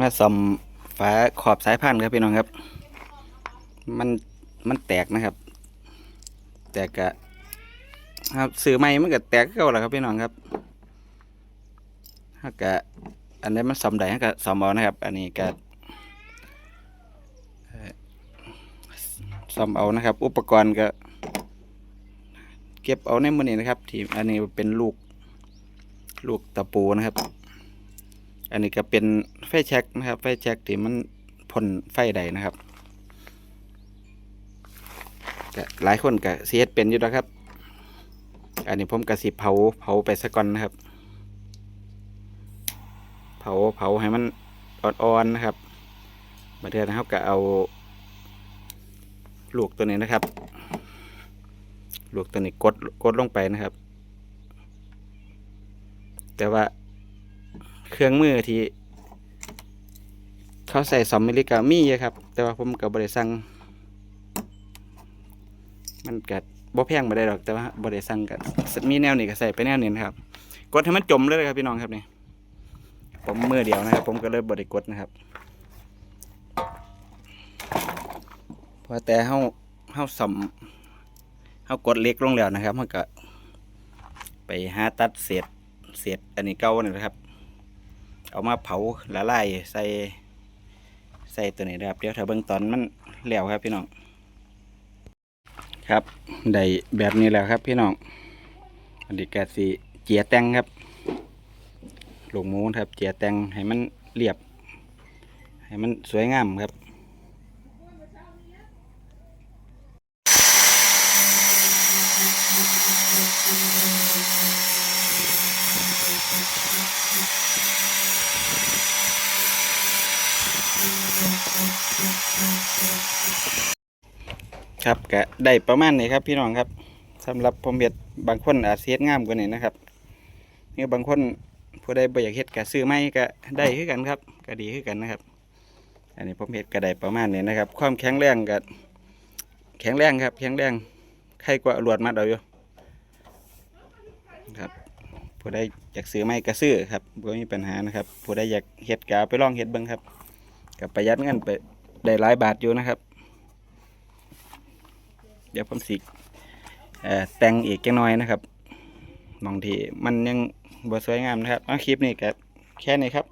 มาซ่อมฝาขอบสายพันธุ์ครับพี่น้องครับ มันมันแตกนะครับ แตกกะครับซื้อใหม่มันก็แตกเก่าแหละครับพี่น้องครับถ้ากะอันนี้มันซ่อมได้ก็ซ่อมเอานะครับ อันนี้ก็ซ่อมเอานะครับ อุปกรณ์ก็เก็บเอาในมือนี้นะครับ ที่อันนี้เป็นลูก ลูกตะปูนะครับ อันนี้ก็เป็นไฟแช็กนะครับ ไฟแช็กที่มันพ่นไฟใดนะครับก็หลายคนก็เสียดเป็นอยู่แล้วครับ อันนี้ผมกระสิเผาเผาไปสักก่อนนะครับ เผาเผาให้มันอ่อนๆนะครับมาเทือนะครับก็เอาลูกตัวนี้นะครับ ลูกตัวนี้กดกดลงไปนะครับ แต่ว่า เครื่องมือที่ เขาใส่สอมมิลลิกรัมมี่ครับ แต่ว่าผมกับบริสั่งมันกับ่แพงมาได้หรอกแต่ว่าบริสั่งกับมีแนวนี้ก็ใส่ไปแนวนี้นะครับ กดให้มันจมเลยครับพี่น้องครับนี่ผมมือเดียวนะครับ ผมก็เลยบริกดนะครับเพอแต่เฮาเฮาสอมเฮากดเล็กลงแล้วนะครับมันก็ไปหาตัดเศษเศษอันนี้เก่านี่นะครับ เอามาเผาละลายใส่ใส่ตัวนี้นะครับเดี๋ยวถ้าเบิ่งตอนมันแล้วครับพี่น้องครับได้แบบนี้แล้วครับพี่น้องอันนี้กสีเจียแตงครับลงหมูนครับเจียแตงให้มันเรียบ ให้มันสวยงามครับ ครับก็ได้ประมาณนี้ครับพี่น้องครับสำหรับผมเห็ดบางคนอาจสิเฮ็ดงามกว่านี้นะครับนี่บางคนผู้ใดบ่อยากเฮ็ดก็ซื้อไม้ก็ได้คือกันครับ ก็ดีคือกันนะครับ อันนี้ผมเห็ดก็ได้ประมาณนี้นะครับ ความแข็งแรงก็แข็งแรงครับ แข็งแรงใครกว่าหลวดมัดเอาอยู่ครับผู้ใดอยากซื้อไม้ก็ซื้อครับบ่มีปัญหานะครับผู้ใดอยากเฮ็ดก็เอาไปลองเฮ็ดเบิ่งครับ ก็ประหยัดเงินไปได้หลายบาทอยู่นะครับ เดี๋ยวผมสิแต่งอีกแค่น้อยนะครับมองทีมันยังบ่สวยงามนะครับคลิปนี้ก็แค่นี้ครับ